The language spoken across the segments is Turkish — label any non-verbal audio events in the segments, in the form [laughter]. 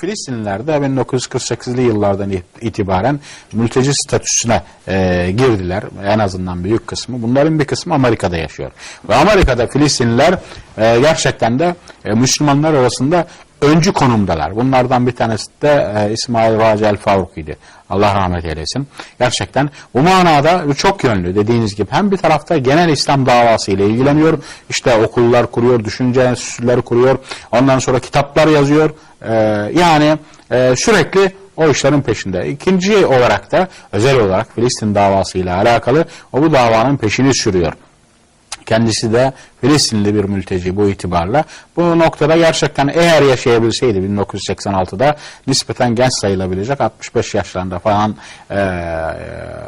Filistinliler de 1948'li yıllardan itibaren mülteci statüsüne e, girdiler. En azından büyük kısmı. Bunların bir kısmı Amerika'da yaşıyor. Ve Amerika'da Filistinliler e, gerçekten de e, Müslümanlar arasında öncü konumdalar. Bunlardan bir tanesi de e, İsmail Raci El Faruk'iydi. Allah rahmet eylesin. Gerçekten bu manada çok yönlü dediğiniz gibi hem bir tarafta genel İslam davası ile ilgileniyor. İşte okullar kuruyor, düşünce enstitüleri kuruyor. Ondan sonra kitaplar yazıyor. Ee, yani e, sürekli o işlerin peşinde. İkinci olarak da özel olarak Filistin davası ile alakalı o bu davanın peşini sürüyor. Kendisi de Filistinli bir mülteci bu itibarla. Bu noktada gerçekten eğer yaşayabilseydi 1986'da nispeten genç sayılabilecek 65 yaşlarında falan e,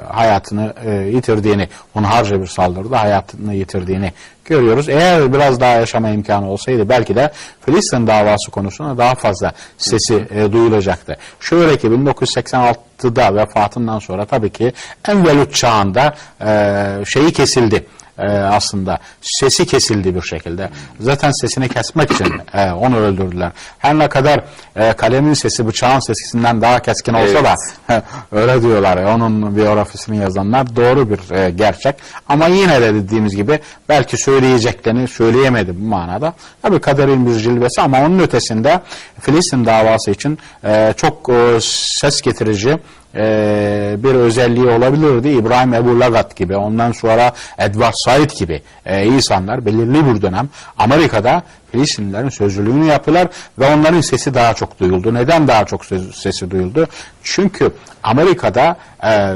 hayatını e, yitirdiğini, hunharca bir saldırıda hayatını yitirdiğini görüyoruz. Eğer biraz daha yaşama imkanı olsaydı belki de Filistin davası konusunda daha fazla sesi e, duyulacaktı. Şöyle ki 1986'da vefatından sonra tabii ki en velut çağında e, şeyi kesildi e, aslında sesi kesildi bir şekilde. Zaten sesini kesmek için e, onu öldürdüler. Her ne kadar e, kalemin sesi bıçağın sesinden daha keskin olsa da [laughs] öyle diyorlar. E, onun biyografisini yazanlar doğru bir e, gerçek. Ama yine de dediğimiz gibi belki söyleyeceklerini söyleyemedi bu manada. Tabii kaderin bir cilvesi ama onun ötesinde Filistin davası için e, çok e, ses getirici e, bir özelliği olabilirdi. İbrahim Ebu Lagat gibi, ondan sonra Edward Said gibi e, insanlar belirli bir dönem Amerika'da Filistinlilerin sözcülüğünü yaptılar ve onların sesi daha çok duyuldu. Neden daha çok sesi duyuldu? Çünkü Amerika'da e,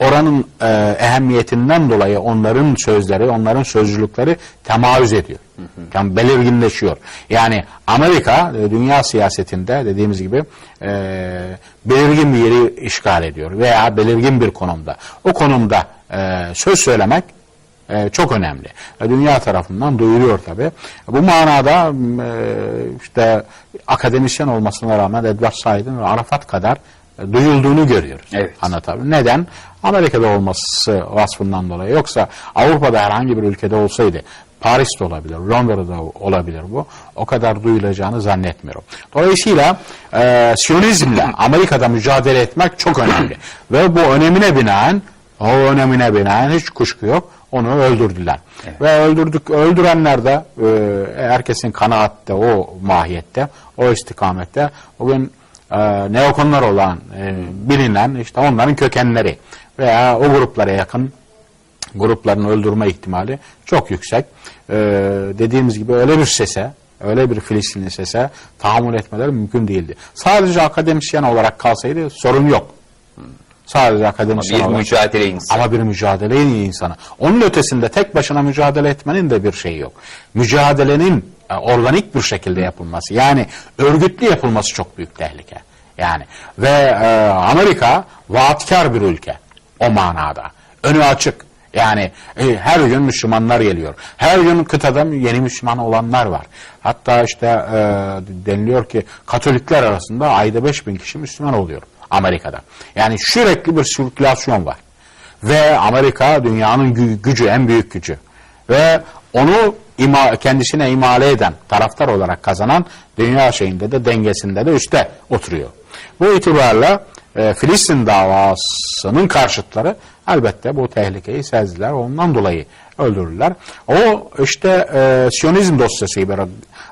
oranın e, ehemmiyetinden dolayı onların sözleri, onların sözcülükleri temayüz ediyor. Yani belirginleşiyor. Yani Amerika e, dünya siyasetinde dediğimiz gibi e, belirgin bir yeri işgal ediyor veya belirgin bir konumda. O konumda e, söz söylemek e, çok önemli. E, Dünya tarafından duyuluyor tabi. Bu manada e, işte akademisyen olmasına rağmen Edward Said'in ve Arafat kadar e, duyulduğunu görüyoruz. Evet. Anlatabiliyor. Neden? Amerika'da olması vasfından dolayı. Yoksa Avrupa'da herhangi bir ülkede olsaydı Paris'te olabilir, Londra'da olabilir bu. O kadar duyulacağını zannetmiyorum. Dolayısıyla e, Siyonizmle Amerika'da mücadele etmek çok önemli. Ve bu önemine binaen o önemine binaen hiç kuşku yok. Onu öldürdüler. Ve öldürdük, öldürenler de e, herkesin kanaatte o mahiyette, o istikamette bugün e, neokonlar olan e, bilinen işte onların kökenleri veya o gruplara yakın grupların öldürme ihtimali çok yüksek. Ee, dediğimiz gibi öyle bir sese, öyle bir Filistinli sese tahammül etmeleri mümkün değildi. Sadece akademisyen olarak kalsaydı sorun yok. Sadece akademisyen Bir olarak. mücadele insanı. Ama bir mücadele insanı. Onun ötesinde tek başına mücadele etmenin de bir şeyi yok. Mücadelenin e, organik bir şekilde yapılması, yani örgütlü yapılması çok büyük tehlike. Yani ve e, Amerika vaatkar bir ülke o manada. Önü açık. Yani e, her gün Müslümanlar geliyor. Her gün kıtada yeni Müslüman olanlar var. Hatta işte e, deniliyor ki Katolikler arasında ayda 5000 kişi Müslüman oluyor Amerika'da. Yani sürekli bir sirkülasyon var. Ve Amerika dünyanın gü- gücü, en büyük gücü. Ve onu ima, kendisine imale eden, taraftar olarak kazanan dünya şeyinde de dengesinde de üstte oturuyor. Bu itibarla e, Filistin davasının karşıtları elbette bu tehlikeyi sezdiler. Ondan dolayı öldürürler. O işte e, Siyonizm dosyası gibi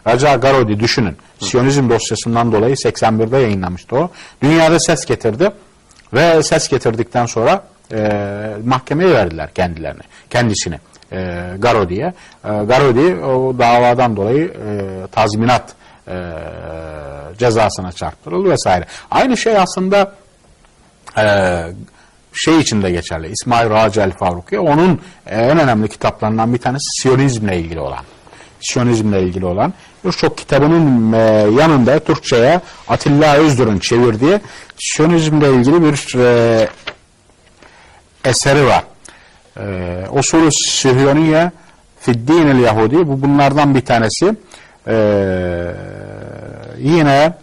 Raja Garodi düşünün. Siyonizm dosyasından dolayı 81'de yayınlamıştı o. Dünyada ses getirdi ve ses getirdikten sonra e, mahkemeye verdiler kendilerini, kendisini e, Garodi'ye. E, Garodi o davadan dolayı e, tazminat e, cezasına çarptırıldı vesaire. Aynı şey aslında e, şey içinde geçerli. İsmail Raci El Faruki onun en önemli kitaplarından bir tanesi Siyonizmle ilgili olan. Siyonizmle ilgili olan birçok kitabının e, yanında Türkçe'ye Atilla Özdür'ün çevirdiği Siyonizmle ilgili bir e, eseri var. E, Usulü Sühyoniye Fiddinil Yahudi bu bunlardan bir tanesi. E, yine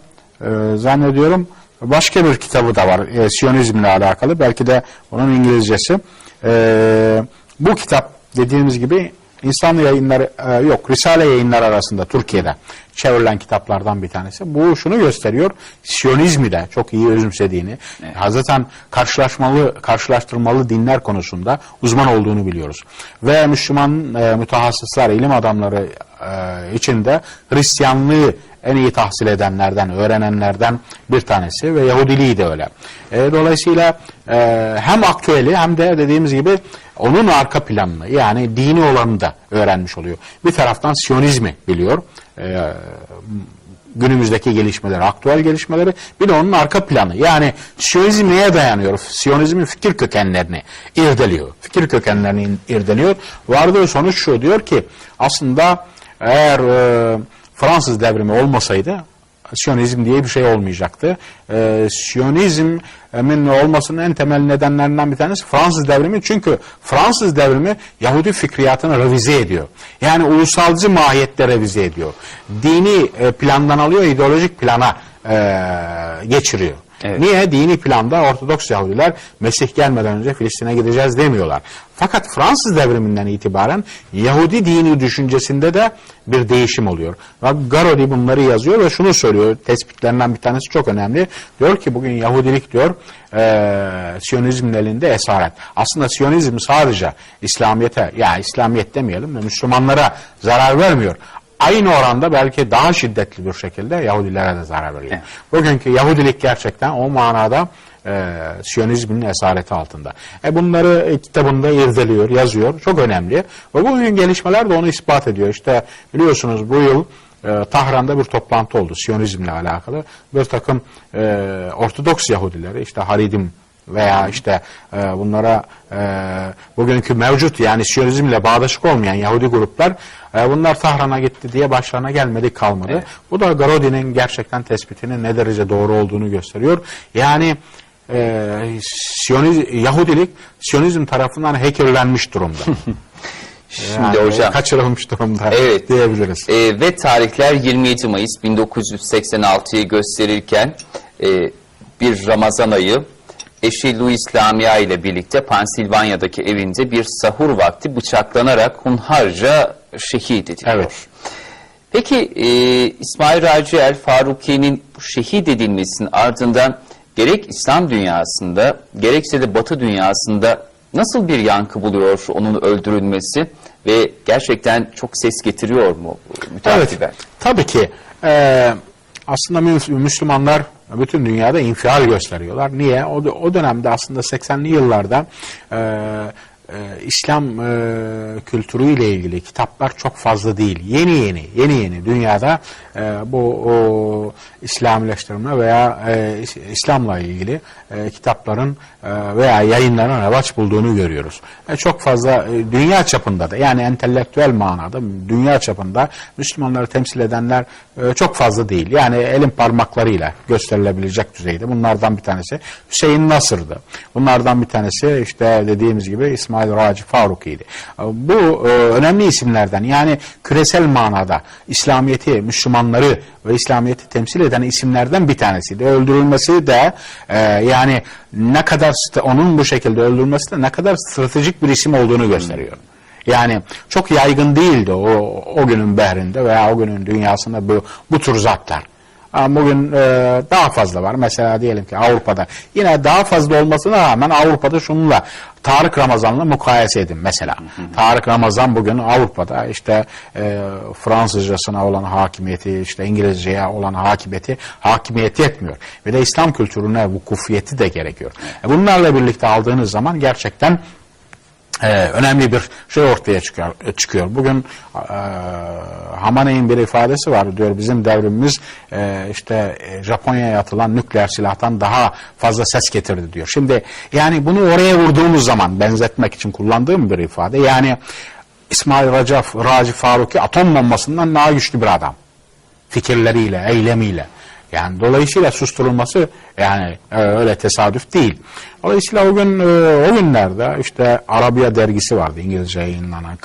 zannediyorum başka bir kitabı da var e, Siyonizmle alakalı. Belki de onun İngilizcesi. E, bu kitap dediğimiz gibi İnsan yayınları e, yok Risale yayınları arasında Türkiye'de çevrilen kitaplardan bir tanesi. Bu şunu gösteriyor. Siyonizmi de çok iyi özümsediğini, zaten karşılaşmalı, karşılaştırmalı dinler konusunda uzman olduğunu biliyoruz. Ve Müslüman e, mütehassıslar, ilim adamları e, içinde Hristiyanlığı en iyi tahsil edenlerden, öğrenenlerden bir tanesi ve Yahudiliği de öyle. E, dolayısıyla e, hem aktüeli hem de dediğimiz gibi onun arka planını yani dini olanı da öğrenmiş oluyor. Bir taraftan Siyonizmi biliyor. E, günümüzdeki gelişmeleri, aktüel gelişmeleri bir de onun arka planı. Yani Siyonizm neye dayanıyor? Siyonizmin fikir kökenlerini irdeliyor. Fikir kökenlerini irdeliyor. Vardığı sonuç şu diyor ki aslında eğer e, Fransız devrimi olmasaydı Siyonizm diye bir şey olmayacaktı. Ee, Siyonizmin olmasının en temel nedenlerinden bir tanesi Fransız devrimi. Çünkü Fransız devrimi Yahudi fikriyatını revize ediyor. Yani ulusalcı mahiyette revize ediyor. Dini e, plandan alıyor, ideolojik plana e, geçiriyor. Evet. Niye? Dini planda Ortodoks Yahudiler Mesih gelmeden önce Filistin'e gideceğiz demiyorlar. Fakat Fransız devriminden itibaren Yahudi dini düşüncesinde de bir değişim oluyor. Garodi bunları yazıyor ve şunu söylüyor. Tespitlerinden bir tanesi çok önemli. Diyor ki bugün Yahudilik diyor e, Siyonizmin elinde esaret. Aslında Siyonizm sadece İslamiyet'e ya İslamiyet demeyelim de Müslümanlara zarar vermiyor aynı oranda belki daha şiddetli bir şekilde Yahudilere de zarar veriyor. Evet. Bugünkü Yahudilik gerçekten o manada e, Siyonizmin esareti altında. E bunları e, kitabında irdeliyor, yazıyor. Çok önemli. Ve bugün gelişmeler de onu ispat ediyor. İşte biliyorsunuz bu yıl e, Tahran'da bir toplantı oldu Siyonizmle alakalı. Bir takım e, Ortodoks Yahudileri işte Haridim veya işte e, bunlara e, bugünkü mevcut yani Siyonizmle bağdaşık olmayan Yahudi gruplar e, bunlar Tahran'a gitti diye başlarına gelmedi kalmadı. Bu da Garodi'nin gerçekten tespitinin ne derece doğru olduğunu gösteriyor. Yani e, Siyoniz, Yahudilik Siyonizm tarafından hackerlenmiş durumda. [laughs] Şimdi Yani hocam. kaçırılmış durumda Evet. diyebiliriz. E, ve tarihler 27 Mayıs 1986'yı gösterirken e, bir Ramazan ayı eşi Louis Lamia ile birlikte Pensilvanya'daki evinde bir sahur vakti bıçaklanarak hunharca şehit ediliyor. Evet. Peki e, İsmail Raciel Faruki'nin şehit edilmesinin ardından gerek İslam dünyasında gerekse de Batı dünyasında nasıl bir yankı buluyor onun öldürülmesi ve gerçekten çok ses getiriyor mu müteakbiben? Evet, tabii ki. Ee, aslında Mü- Müslümanlar bütün dünyada infial gösteriyorlar. Niye? O, o dönemde aslında 80'li yıllarda e, e, İslam e, kültürüyle ilgili kitaplar çok fazla değil. Yeni yeni, yeni yeni dünyada e, bu o, İslamileştirme veya e, İs- İslam'la ilgili e, kitapların e, veya yayınların revaç bulduğunu görüyoruz. E, çok fazla e, dünya çapında da yani entelektüel manada dünya çapında Müslümanları temsil edenler e, çok fazla değil. Yani elin parmaklarıyla gösterilebilecek düzeyde. Bunlardan bir tanesi Hüseyin Nasır'dı. Bunlardan bir tanesi işte dediğimiz gibi İsmail Raci Faruki'ydi. E, Bu e, önemli isimlerden yani küresel manada İslamiyet'i, Müslümanları ve İslamiyet'i temsil eden isimlerden bir tanesiydi. Öldürülmesi de e, yani ne kadar onun bu şekilde öldürülmesi de ne kadar stratejik bir isim olduğunu gösteriyor. Yani çok yaygın değildi o, o günün behrinde veya o günün dünyasında bu, bu tür zatlar. Bugün e, daha fazla var. Mesela diyelim ki Avrupa'da. Yine daha fazla olmasına rağmen Avrupa'da şununla Tarık Ramazan'la mukayese edin mesela. Tarık Ramazan bugün Avrupa'da işte e, Fransızcasına olan hakimiyeti, işte İngilizceye olan hakimiyeti hakimiyeti etmiyor. Ve de İslam kültürüne vukufiyeti de gerekiyor. E, bunlarla birlikte aldığınız zaman gerçekten ee, önemli bir şey ortaya çıkıyor. çıkıyor. Bugün e, Hamaney'in bir ifadesi var diyor bizim devrimimiz e, işte e, Japonya'ya atılan nükleer silahtan daha fazla ses getirdi diyor. Şimdi yani bunu oraya vurduğumuz zaman benzetmek için kullandığım bir ifade. Yani İsmail Racaf, Raci Faruki atom bombasından daha güçlü bir adam. Fikirleriyle, eylemiyle. Yani dolayısıyla susturulması yani e, öyle tesadüf değil. Dolayısıyla o gün e, o günlerde işte Arabiya dergisi vardı İngilizce yayınlanan.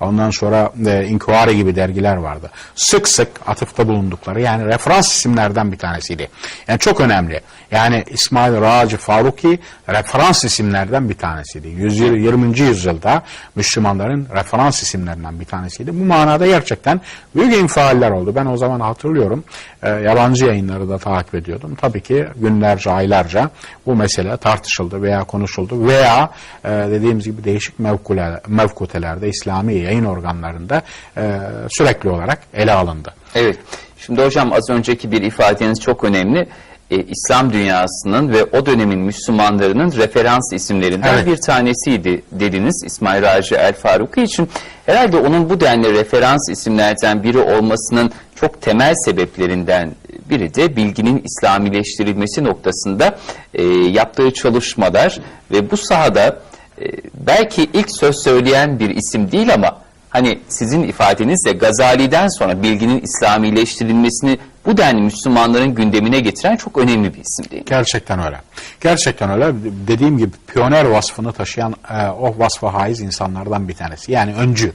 Ondan sonra e, Inquiry gibi dergiler vardı. Sık sık atıfta bulundukları yani referans isimlerden bir tanesiydi. Yani çok önemli. Yani İsmail Raci Faruki referans isimlerden bir tanesiydi. 120. yüzyılda Müslümanların referans isimlerinden bir tanesiydi. Bu manada gerçekten büyük infialler oldu. Ben o zaman hatırlıyorum. e, yabancı yayınları da takip ediyordum. Tabii ki günlerce, aylarca bu mesele tartışıldı veya konuşuldu veya e, dediğimiz gibi değişik mevkule, mevkutelerde, İslami yayın organlarında e, sürekli olarak ele alındı. Evet. Şimdi hocam az önceki bir ifadeniz çok önemli. Ee, İslam dünyasının ve o dönemin Müslümanlarının referans isimlerinden Evet. bir tanesiydi dediniz İsmail Raci El Faruki için. Herhalde onun bu denli referans isimlerden biri olmasının çok temel sebeplerinden biri de bilginin İslamileştirilmesi noktasında e, yaptığı çalışmalar ve bu sahada e, belki ilk söz söyleyen bir isim değil ama hani sizin ifadenizle Gazali'den sonra bilginin İslamileştirilmesini bu denli Müslümanların gündemine getiren çok önemli bir isim değil mi? Gerçekten öyle. Gerçekten öyle. Dediğim gibi piyoner vasfını taşıyan e, o vasfa haiz insanlardan bir tanesi. Yani öncü.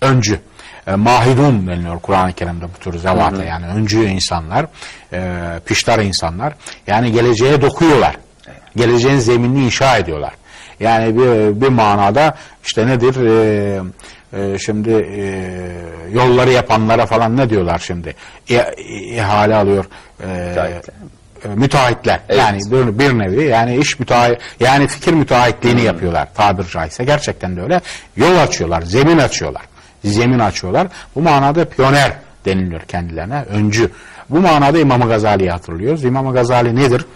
Öncü. E, mahidun deniliyor Kur'an-ı Kerim'de bu tür zevata. Yani öncü insanlar, e, piştar insanlar. Yani geleceğe dokuyorlar. Geleceğin zeminini inşa ediyorlar. Yani bir, bir manada işte nedir? E, e, şimdi e, yolları yapanlara falan ne diyorlar şimdi? İ- ihale alıyor. E, Müteahhitler. e, müteahhitler. Evet. Yani bir, bir nevi yani iş müteahhit yani fikir müteahhitliğini yapıyorlar tabir caizse. Gerçekten de öyle. Yol açıyorlar, zemin açıyorlar. Zemin açıyorlar. Bu manada piyoner deniliyor kendilerine. Öncü. Bu manada İmam Gazali'yi hatırlıyoruz. İmam Gazali nedir?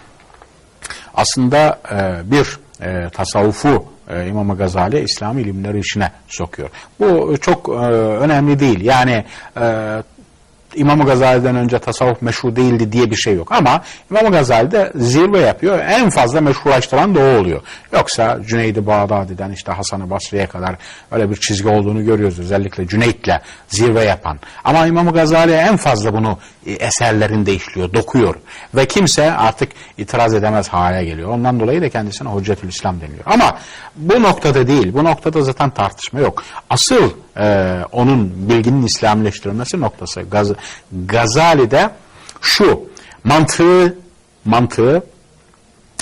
aslında e, bir e, tasavvufu e, İmam Gazali İslam ilimleri içine sokuyor. Bu çok e, önemli değil. Yani e, İmam Gazali'den önce tasavvuf meşhur değildi diye bir şey yok. Ama İmam Gazali de zirve yapıyor. En fazla meşrulaştıran da o oluyor. Yoksa Cüneyd-i Bağdadi'den işte Hasan-ı Basri'ye kadar öyle bir çizgi olduğunu görüyoruz. Özellikle Cüneyd'le zirve yapan. Ama İmam Gazali en fazla bunu e, eserlerinde işliyor, dokuyor. Ve kimse artık itiraz edemez hale geliyor. Ondan dolayı da kendisine Hüccetül İslam deniliyor. Ama bu noktada değil. Bu noktada zaten tartışma yok. Asıl e, onun bilginin İslamileştirilmesi noktası Gaz Gazali'de şu mantığı mantığı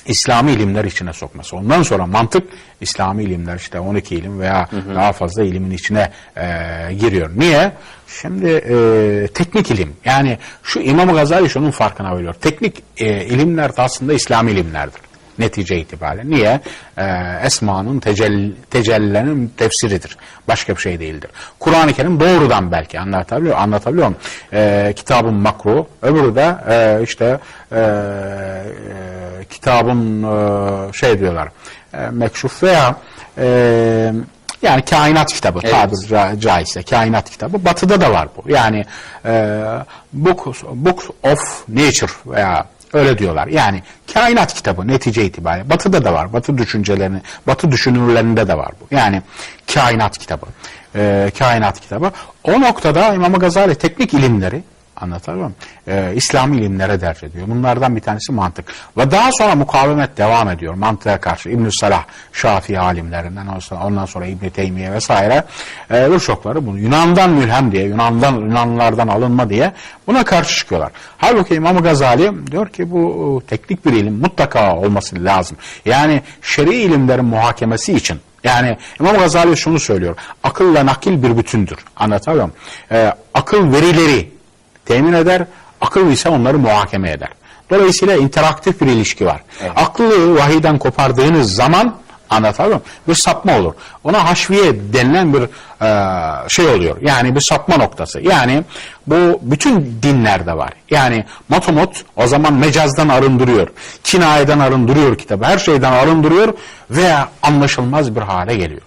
İslami ilimler içine sokması. Ondan sonra mantık İslami ilimler işte 12 ilim veya daha fazla ilimin içine e, giriyor. Niye? Şimdi e, teknik ilim yani şu İmam Gazali şunun farkına varıyor. Teknik e, ilimler de aslında İslami ilimlerdir netice itibariyle. Niye? Ee, Esma'nın tecell tecellilerinin tefsiridir. Başka bir şey değildir. Kur'an-ı Kerim doğrudan belki anlatabiliyor, anlatabiliyor muyum? Ee, kitabın makru, öbürü de e, işte e, e, kitabın e, şey diyorlar, e, mekşuf veya e, yani kainat kitabı Evet. tabir ca- caizse kainat kitabı batıda da var bu. Yani e, book, book of nature veya öyle diyorlar. Yani kainat kitabı netice itibariyle batıda da var. Batı düşüncelerini, batı düşünürlerinde de var bu. Yani kainat kitabı. E, kainat kitabı. O noktada İmam Gazali teknik ilimleri Muyum? Ee, İslami ilimlere dert ediyor. Bunlardan bir tanesi mantık. Ve daha sonra mukavemet devam ediyor mantığa karşı. İbn-i Salah, Şafii alimlerinden, ondan sonra- İbn-i Teymiye vesaire e, birçokları bunu Yunan'dan mülhem diye, Yunan'dan Yunanlılardan alınma diye buna karşı çıkıyorlar. Halbuki İmam Gazali diyor ki bu teknik bir ilim mutlaka olması lazım. Yani şer'i ilimlerin muhakemesi için yani İmam Gazali şunu söylüyor. Akılla nakil bir bütündür. Anlatabiliyor muyum? Ee, akıl verileri temin eder, akıl ise onları muhakeme eder. Dolayısıyla interaktif bir ilişki var. Aklı vahiden kopardığınız zaman muyum? Bir sapma olur. Ona haşviye denilen bir e, şey oluyor. Yani bir sapma noktası. Yani bu bütün dinlerde var. Yani matomot o zaman mecazdan arındırıyor. Kinayeden arındırıyor kitabı. Her şeyden arındırıyor ve anlaşılmaz bir hale geliyor.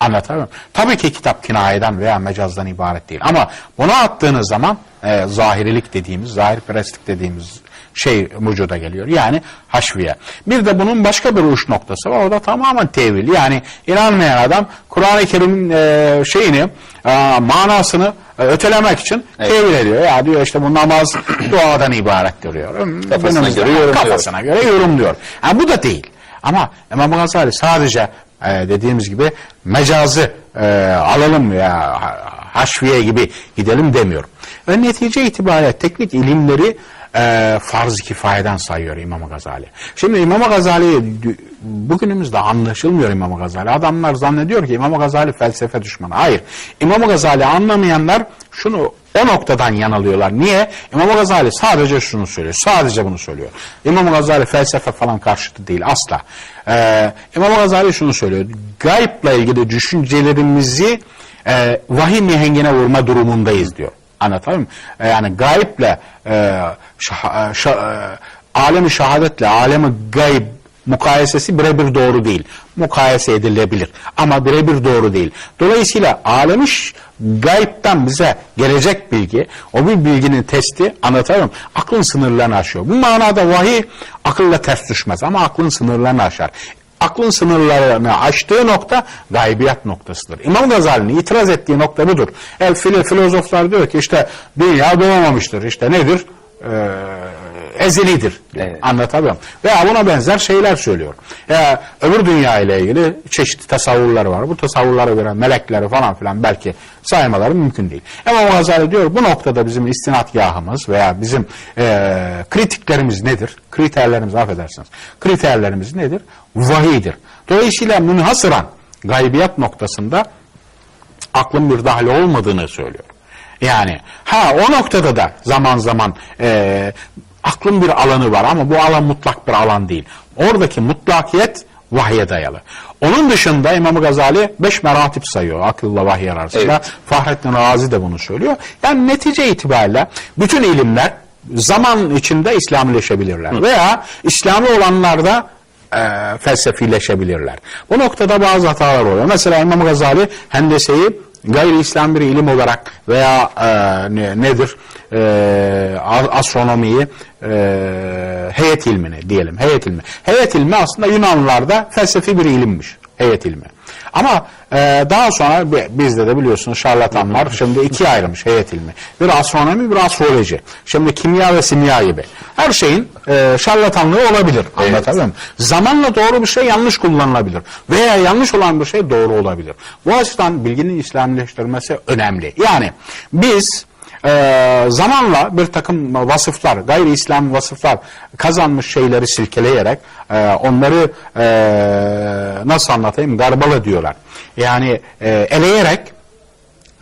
Anlatabiliyor muyum? Tabii ki kitap kinayeden veya mecazdan ibaret değil. Ama buna attığınız zaman e, zahirilik dediğimiz, zahirperestlik dediğimiz şey vücuda geliyor. Yani haşviye. Bir de bunun başka bir uç noktası var. O da tamamen tevil. Yani inanmayan adam Kur'an-ı Kerim'in e, şeyini e, manasını e, ötelemek için Evet. tevil ediyor. Ya diyor işte bu namaz [clears throat] duadan ibaret diyor. Kafasına günümüzde- göre yorumluyor. Kafasına göre yorumluyor. Ha, bu da değil. Ama İmam Gazali sadece e, dediğimiz gibi mecazı e, alalım ya ha- haşviye gibi gidelim demiyor. Ve netice itibariyle teknik ilimleri e, farz-ı kifayeden sayıyor İmam Gazali. Şimdi İmam Gazali bugünümüzde anlaşılmıyor İmam Gazali. Adamlar zannediyor ki İmam Gazali felsefe düşmanı. Hayır. İmam Gazali anlamayanlar şunu o noktadan yanılıyorlar. Niye? İmam Gazali sadece şunu söylüyor. Sadece bunu söylüyor. İmam Gazali felsefe falan karşıtı değil asla. Ee, İmam Gazali şunu söylüyor. Gayipla ilgili düşüncelerimizi e, vahiy mihengine vurma durumundayız diyor. Anlatabiliyor muyum? E, yani gayiple e, şah, şah, e, alemi şehadetle alemi gayb mukayesesi birebir doğru değil. Mukayese edilebilir ama birebir doğru değil. Dolayısıyla alemi gaybden bize gelecek bilgi, o bir bilginin testi anlatamıyorum. Aklın sınırlarını aşıyor. Bu manada vahiy akılla ters düşmez ama aklın sınırlarını aşar. Aklın sınırlarını aştığı nokta gaybiyat noktasıdır. İmam Gazali'nin itiraz ettiği nokta budur. El filo- filozoflar diyor ki işte dünya doğmamıştır. İşte nedir? Ee, ezelidir. Evet. Anlatamıyorum. Veya buna benzer şeyler söylüyor. Ya, öbür dünya ile ilgili çeşitli tasavvurları var. Bu tasavvurlara göre melekleri falan filan belki saymaları mümkün değil. Ama Gazali diyor bu noktada bizim istinadgahımız veya bizim e, kritiklerimiz nedir? Kriterlerimiz affedersiniz. Kriterlerimiz nedir? Vahiydir. Dolayısıyla münhasıran gaybiyat noktasında aklın bir dahli olmadığını söylüyor. Yani ha o noktada da zaman zaman e, aklın bir alanı var ama bu alan mutlak bir alan değil. Oradaki mutlakiyet vahye dayalı. Onun dışında İmam Gazali beş meratip sayıyor akılla vahiy arasında. Evet. Fahrettin Razi de bunu söylüyor. Yani netice itibariyle bütün ilimler zaman içinde İslamileşebilirler. Veya İslami olanlarda e, felsefileşebilirler. Bu noktada bazı hatalar oluyor. Mesela İmam Gazali hendeseyi gayri İslam bir ilim olarak veya e, ne- nedir e, astronomiyi e, heyet ilmini diyelim heyet ilmi. Heyet ilmi aslında Yunanlılarda felsefi bir ilimmiş heyet ilmi. Ama e, daha sonra bi- bizde de biliyorsunuz şarlatanlar şimdi ikiye ayrılmış heyet ilmi. Bir astronomi bir astroloji. Şimdi kimya ve simya gibi. Her şeyin e, şarlatanlığı olabilir. Anlatabiliyor muyum? Zamanla doğru bir şey yanlış kullanılabilir. Veya yanlış olan bir şey doğru olabilir. Bu açıdan bilginin İslamileştirilmesi önemli. Yani biz e, zamanla bir takım vasıflar, gayri İslam vasıflar kazanmış şeyleri silkeleyerek e, onları e, nasıl anlatayım garbala diyorlar. Yani e, eleyerek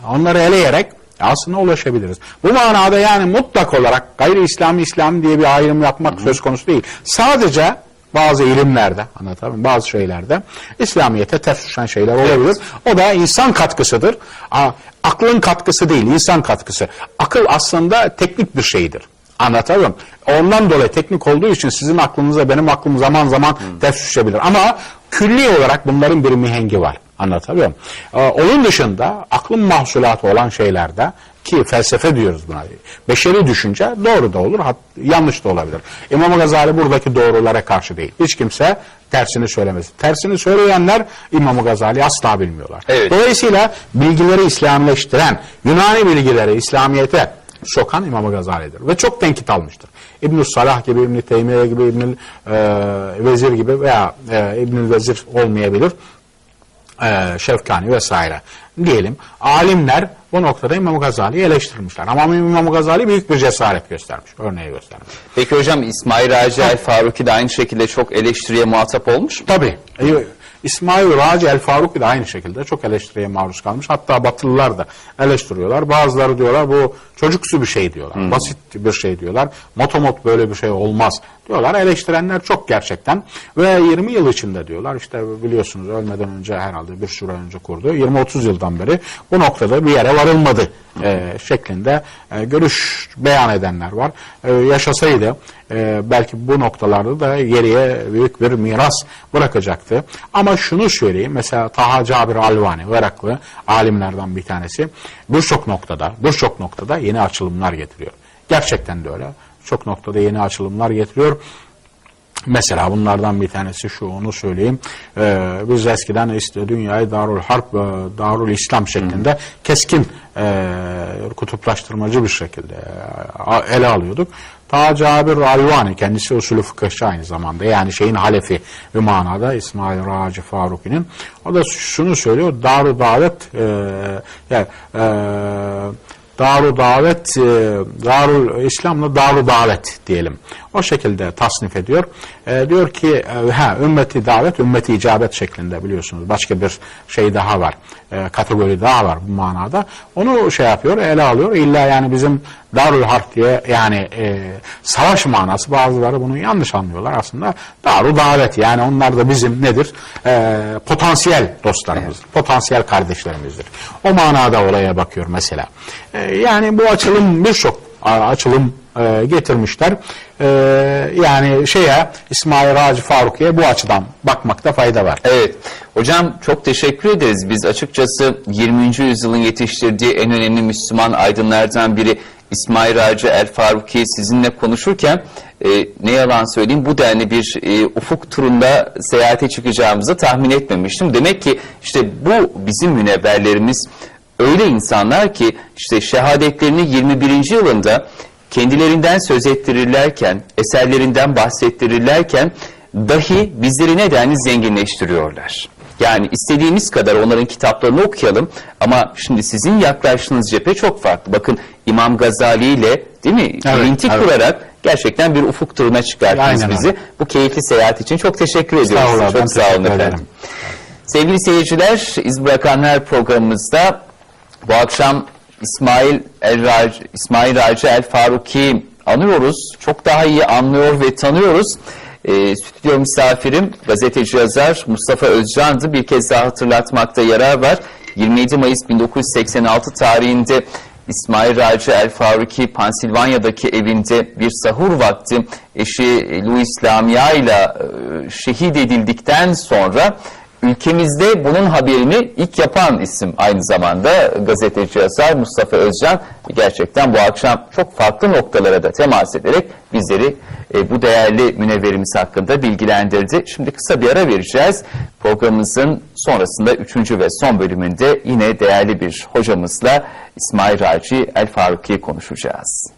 onları eleyerek aslında ulaşabiliriz. Bu manada yani mutlak olarak gayri İslami İslam diye bir ayrım yapmak söz konusu değil. Sadece bazı ilimlerde anlatabiliyor muyum? Bazı şeylerde İslamiyete ters düşen şeyler olabilir. O da insan katkısıdır. A- aklın katkısı değil, insan katkısı. Akıl aslında teknik bir şeydir. Anlatabiliyor muyum? Ondan dolayı teknik olduğu için sizin aklınıza benim aklım zaman zaman ters düşebilir. Ama külli olarak bunların bir mihengi var. Anlatabiliyor muyum? Ee, onun dışında aklın mahsulatı olan şeylerde ki felsefe diyoruz buna. Beşeri düşünce doğru da olur, hat- yanlış da olabilir. İmam Gazali buradaki doğrulara karşı değil. Hiç kimse tersini söylemez. Tersini söyleyenler İmam Gazali asla bilmiyorlar. Evet. Dolayısıyla bilgileri İslamileştiren, Yunani bilgileri İslamiyete sokan İmam Gazali'dir. Ve çok tenkit almıştır. İbn-i Salah gibi, İbn-i Teymiye gibi, İbn-i e, Vezir gibi veya e, İbn-i Vezir olmayabilir e, Şefkani vesaire diyelim. Alimler bu noktada İmam Gazali'yi eleştirmişler. Ama İmam Gazali büyük bir cesaret göstermiş. Örneği göstermiş. Peki hocam İsmail Raci El Faruki de aynı şekilde çok eleştiriye muhatap olmuş mu? Tabii. E, İsmail Raci El Faruki de aynı şekilde çok eleştiriye maruz kalmış. Hatta Batılılar da eleştiriyorlar. Bazıları diyorlar bu çocuksu bir şey diyorlar. Basit bir şey diyorlar. Motomot böyle bir şey olmaz diyorlar. Eleştirenler çok gerçekten. Ve 20 yıl içinde diyorlar işte biliyorsunuz ölmeden önce herhalde bir süre önce kurdu. 20-30 yıldan beri bu noktada bir yere varılmadı e, şeklinde e, görüş beyan edenler var. E, yaşasaydı e, belki bu noktalarda da geriye büyük bir miras bırakacaktı. Ama şunu söyleyeyim mesela Taha Cabir Alvani Iraklı alimlerden bir tanesi birçok noktada birçok noktada yeni açılımlar getiriyor. Gerçekten de öyle. Çok noktada yeni açılımlar getiriyor. Mesela bunlardan bir tanesi şu onu söyleyeyim. Ee, biz eskiden işte dünyayı Darul Harp ve Darul İslam şeklinde keskin e, kutuplaştırmacı bir şekilde e, ele alıyorduk. Ta Cabir Ayvani kendisi usulü fıkıhçı aynı zamanda yani şeyin halefi bir manada İsmail Raci Faruki'nin o da şunu söylüyor Darul Davet e, yani e, Daru Davet, e, Darul İslam'la Daru Davet diyelim. O şekilde tasnif ediyor. E, diyor ki e, ha ümmeti davet, ümmeti icabet şeklinde biliyorsunuz. Başka bir şey daha var. E, kategori daha var bu manada. Onu şey yapıyor, ele alıyor. İlla yani bizim Darul Harp diye yani e, savaş manası bazıları bunu yanlış anlıyorlar aslında. Daru Davet yani onlar da bizim nedir? E, potansiyel dostlarımızdır. Potansiyel kardeşlerimizdir. O manada olaya bakıyor mesela. E, yani bu açılım birçok açılım e, getirmişler. E, yani şeye İsmail Raci Faruki'ye bu açıdan bakmakta fayda var. Evet. Hocam çok teşekkür ederiz. Biz açıkçası 20. yüzyılın yetiştirdiği en önemli Müslüman aydınlardan biri İsmail Raci El Faruki sizinle konuşurken e, ne yalan söyleyeyim bu denli bir e, ufuk turunda seyahate çıkacağımızı tahmin etmemiştim. Demek ki işte bu bizim münevverlerimiz öyle insanlar ki işte şehadetlerini 21. yılında kendilerinden söz ettirirlerken, eserlerinden bahsettirirlerken dahi bizleri nedenli zenginleştiriyorlar. Yani istediğimiz kadar onların kitaplarını okuyalım ama şimdi sizin yaklaştığınız cephe çok farklı. Bakın İmam Gazali ile değil mi? Evet, Linti evet. kurarak gerçekten bir ufuk turuna çıkarttınız Aynen bizi. öyle. Bu keyifli seyahat için çok teşekkür ediyoruz. Estağfurullah, ben Çok sağ olun efendim. ederim. Sevgili seyirciler, İz Bırakanlar programımızda bu akşam İsmail El İsmail Raci El Faruki anıyoruz. Çok daha iyi anlıyor ve tanıyoruz. Ee, stüdyo misafirim gazeteci yazar Mustafa Özcan'dı. Bir kez daha hatırlatmakta yarar var. 27 Mayıs 1986 tarihinde İsmail Raci El Faruki Pensilvanya'daki evinde bir sahur vakti eşi Louis Lamia ile e, şehit edildikten sonra ülkemizde bunun haberini ilk yapan isim aynı zamanda gazeteci yazar Mustafa Özcan gerçekten bu akşam çok farklı noktalara da temas ederek bizleri e, bu değerli münevverimiz hakkında bilgilendirdi. Şimdi kısa bir ara vereceğiz. Programımızın sonrasında üçüncü ve son bölümünde yine değerli bir hocamızla İsmail Raci El Faruki konuşacağız.